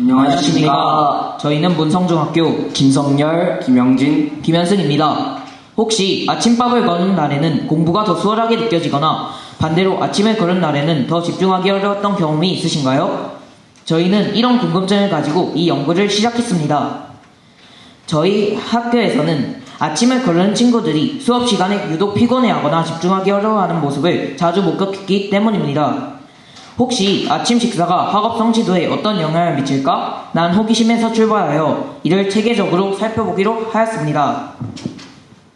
안녕하십니까. 저희는 문성중학교 김성열, 김영진, 김현승입니다. 혹시 아침밥을 거는 날에는 공부가 더 수월하게 느껴지거나 반대로 아침을 거는 날에는 더 집중하기 어려웠던 경험이 있으신가요? 저희는 이런 궁금증을 가지고 이 연구를 시작했습니다. 저희 학교에서는 아침을 거르는 친구들이 수업 시간에 유독 피곤해하거나 집중하기 어려워하는 모습을 자주 목격했기 때문입니다. 혹시 아침 식사가 학업 성취도에 어떤 영향을 미칠까? 난 호기심에서 출발하여 이를 체계적으로 살펴보기로 하였습니다.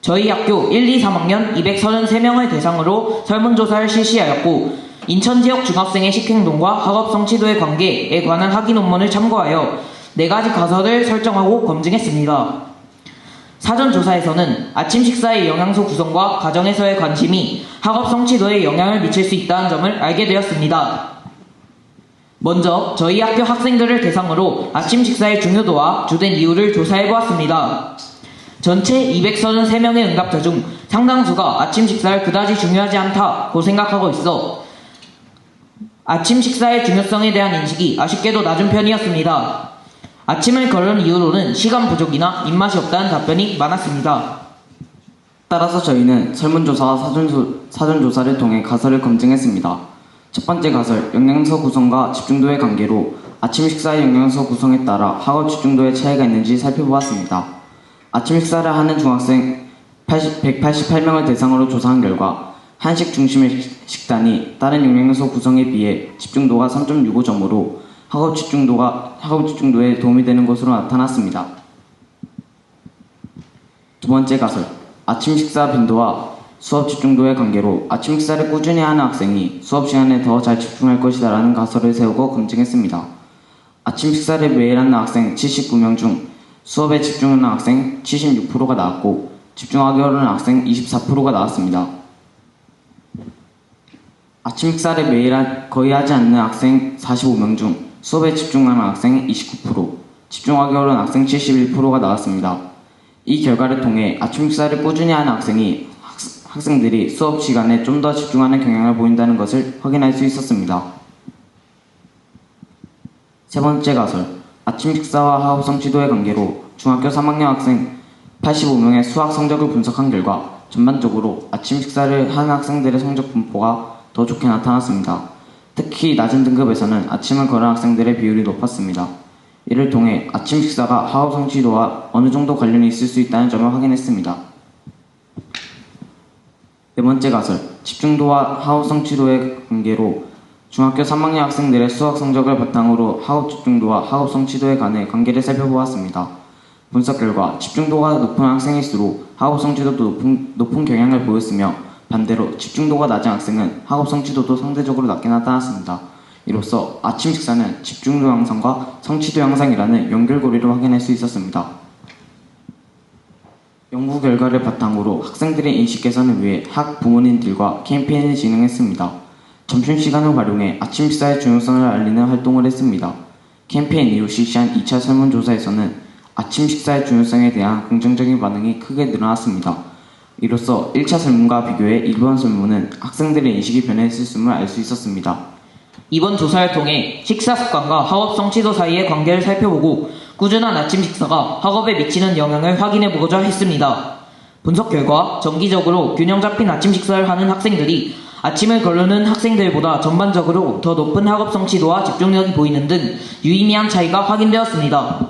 저희 학교 1, 2, 3학년 233명을 대상으로 설문조사를 실시하였고 인천 지역 중학생의 식행동과 학업 성취도의 관계에 관한 학위 논문을 참고하여 네 가지 가설을 설정하고 검증했습니다. 사전 조사에서는 아침 식사의 영양소 구성과 가정에서의 관심이 학업 성취도에 영향을 미칠 수 있다는 점을 알게 되었습니다. 먼저 저희 학교 학생들을 대상으로 아침 식사의 중요도와 주된 이유를 조사해 보았습니다. 전체 233명의 응답자 중 상당수가 아침 식사를 그다지 중요하지 않다고 생각하고 있어 아침 식사의 중요성에 대한 인식이 아쉽게도 낮은 편이었습니다. 아침을 거른 이유로는 시간 부족이나 입맛이 없다는 답변이 많았습니다. 따라서 저희는 설문조사와 사전조, 사전조사를 통해 가설을 검증했습니다. 첫 번째 가설, 영양소 구성과 집중도의 관계로 아침 식사의 영양소 구성에 따라 학업 집중도에 차이가 있는지 살펴보았습니다. 아침 식사를 하는 중학생 80, 188명을 대상으로 조사한 결과 한식 중심의 식- 식단이 다른 영양소 구성에 비해 집중도가 3.65점으로 학업 집중도가 학업 집중도에 도움이 되는 것으로 나타났습니다. 두 번째 가설. 아침 식사 빈도와 수업 집중도의 관계로 아침 식사를 꾸준히 하는 학생이 수업 시간에 더 잘 집중할 것이다라는 가설을 세우고 검증했습니다. 아침 식사를 매일 하는 학생 79명 중 수업에 집중하는 학생 76%가 나왔고 집중하기 어려운 학생 24%가 나왔습니다. 아침 식사를 매일 하- 거의 하지 않는 학생 45명 중 수업에 집중하는 학생 29%, 집중하기 어려운 학생 71%가 나왔습니다. 이 결과를 통해 아침 식사를 꾸준히 하는 학생이 학, 학생들이 수업 시간에 좀 더 집중하는 경향을 보인다는 것을 확인할 수 있었습니다. 세 번째 가설. 아침 식사와 학업 성취도의 관계로 중학교 3학년 학생 85명의 수학 성적을 분석한 결과 전반적으로 아침 식사를 하는 학생들의 성적 분포가 더 좋게 나타났습니다. 특히 낮은 등급에서는 아침을 거는 학생들의 비율이 높았습니다. 이를 통해 아침 식사가 학업 성취도와 어느 정도 관련이 있을 수 있다는 점을 확인했습니다. 네 번째 가설. 집중도와 학업 성취도의 관계로 중학교 3학년 학생들의 수학 성적을 바탕으로 학업 집중도와 학업 성취도에 관해 관계를 살펴보았습니다. 분석 결과 집중도가 높은 학생일수록 학업 성취도도 높은, 높은 경향을 보였으며 반대로 집중도가 낮은 학생은 학업 성취도도 상대적으로 낮게 나타났습니다. 이로써 아침 식사는 집중도 향상과 성취도 향상이라는 연결고리를 확인할 수 있었습니다. 연구 결과를 바탕으로 학생들의 인식 개선을 위해 학 부모님들과 캠페인을 진행했습니다. 점심시간을 활용해 아침 식사의 중요성을 알리는 활동을 했습니다. 캠페인 이후 실시한 2차 설문조사에서는 아침 식사의 중요성에 대한 긍정적인 반응이 크게 늘어났습니다. 이로써 1차 설문과 비교해 2번 설문은 학생들의 인식이 변했음을 알 수 있었습니다. 이번 조사를 통해 식사 습관과 학업 성취도 사이의 관계를 살펴보고 꾸준한 아침 식사가 학업에 미치는 영향을 확인해 보고자 했습니다. 분석 결과 정기적으로 균형 잡힌 아침 식사를 하는 학생들이 아침을 거르는 학생들보다 전반적으로 더 높은 학업 성취도와 집중력이 보이는 등 유의미한 차이가 확인되었습니다.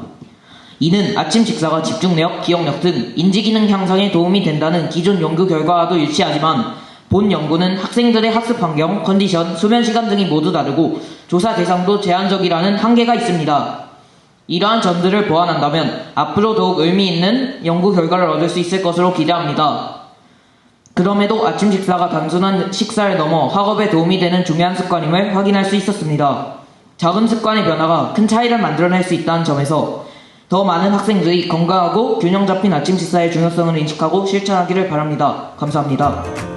이는 아침 식사가 집중력, 기억력 등 인지기능 향상에 도움이 된다는 기존 연구 결과와도 일치하지만 본 연구는 학생들의 학습 환경, 컨디션, 수면 시간 등이 모두 다르고 조사 대상도 제한적이라는 한계가 있습니다. 이러한 점들을 보완한다면 앞으로 더욱 의미 있는 연구 결과를 얻을 수 있을 것으로 기대합니다. 그럼에도 아침 식사가 단순한 식사를 넘어 학업에 도움이 되는 중요한 습관임을 확인할 수 있었습니다. 작은 습관의 변화가 큰 차이를 만들어낼 수 있다는 점에서 더 많은 학생들이 건강하고 균형 잡힌 아침 식사의 중요성을 인식하고 실천하기를 바랍니다. 감사합니다.